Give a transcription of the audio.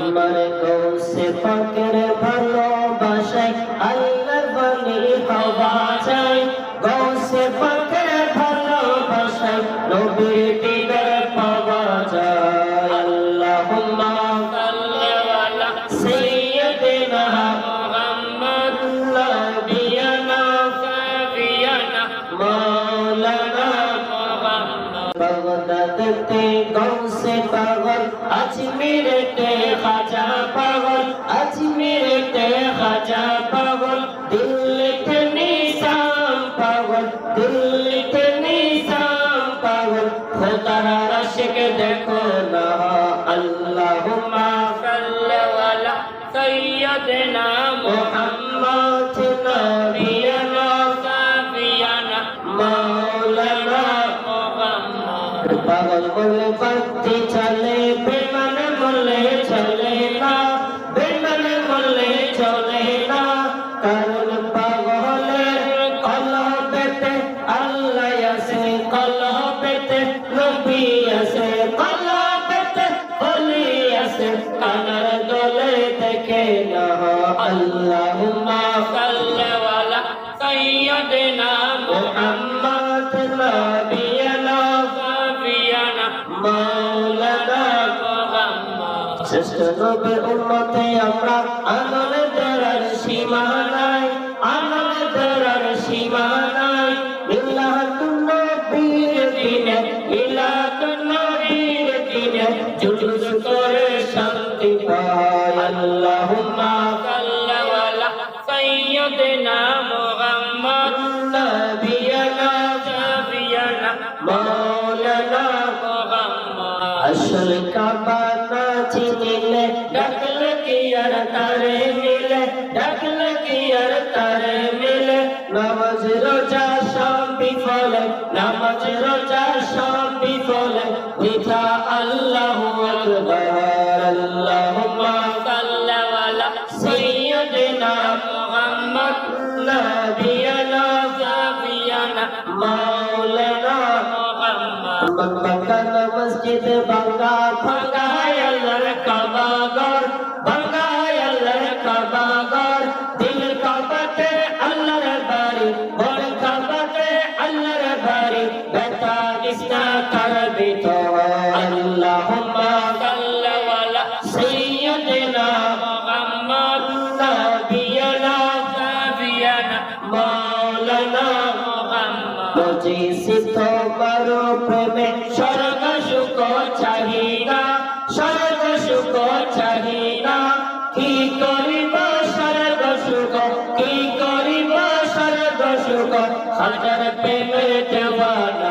আমার গৌসে পাকের ভালোবাসায় আল্লাহ বলি হওয়া যায়। মুহাম্মদ বাগদাদতে গৌসে পাগল আজমিরতে খাজা পাগল আজমিরতে খাজা পাগল, দিল্লিতে নিজাম পাগল, দিল্লিতে নিজাম পাগল, খোদার আশিক দেখো না, আল্লাহুম্মা সাল্লি আলা সাইয়্যিদিনা মুহাম্মদ। পাগল বলে বাতি চলে বেমানে বলে চলে না বেমানে বলে চলে না। কারণ পাগলের কলবেতে আল্লাহ আছে কলবেতে নবী আছে কলবেতে বলি আছে। কানার দলে দেখে না আল্লাহুম্মা। সাল্লি আলা সাইয়্যিদিনা মুহাম্মদ। শ্রেষ্ঠ নবীর উম্মতে আমরা আনন্দ ধরার সীমা নাই আনন্দ ধরার সীমা নাই। মিলাদুন নবীর দিনে, মিলাদুন নবীর দিনে জুলুস করে শান্তি পায় আল্লাহুম্মা সাল্লি আলা সাইয়্যিদিনা মুহাম্মদ। নবিয়ানা সাফিয়ানা মাওলানা মুহাম্মদ। আসল কাবা কি আর তারে মিলে ডাকল কি আর তারে মিলে? নামাজ রোজা সব বিফলে, নামাজ রোজা সব বিফলে। মিঠা আল্লাহু আকবার, আল্লাহুম্মা সাল্লি আলা সাইয়্যিদিনা মুহাম্মদ নবিয়ানা মুহাম্মদ মক্কান মসজিদ বাঙ্গা ভাঙ্গা আল্লাহর কাবা ঘর ভাঙ্গা আল্লাহর কাবা ঘর দিল কাবাতে আল্লাহর বাড়ি বড় কাবাতে আল্লাহর বাড়ি বেটা ইসনা করবি তো আল্লাহুম্মা সাল্লি সাইয়্যিদিনা মুহাম্মদ নবিয়ানা সাফিয়ানা মাওলানা মুহাম্মদ বুঝিছি প্রেমে। স্বর্গ সুখ চাহিদা স্বর্গ সুখ চাহিদা কি করিব স্বর্গ সুখ, কি করিব স্বর্গ সুখ? হাজার প্রেমে দেওয়ানা।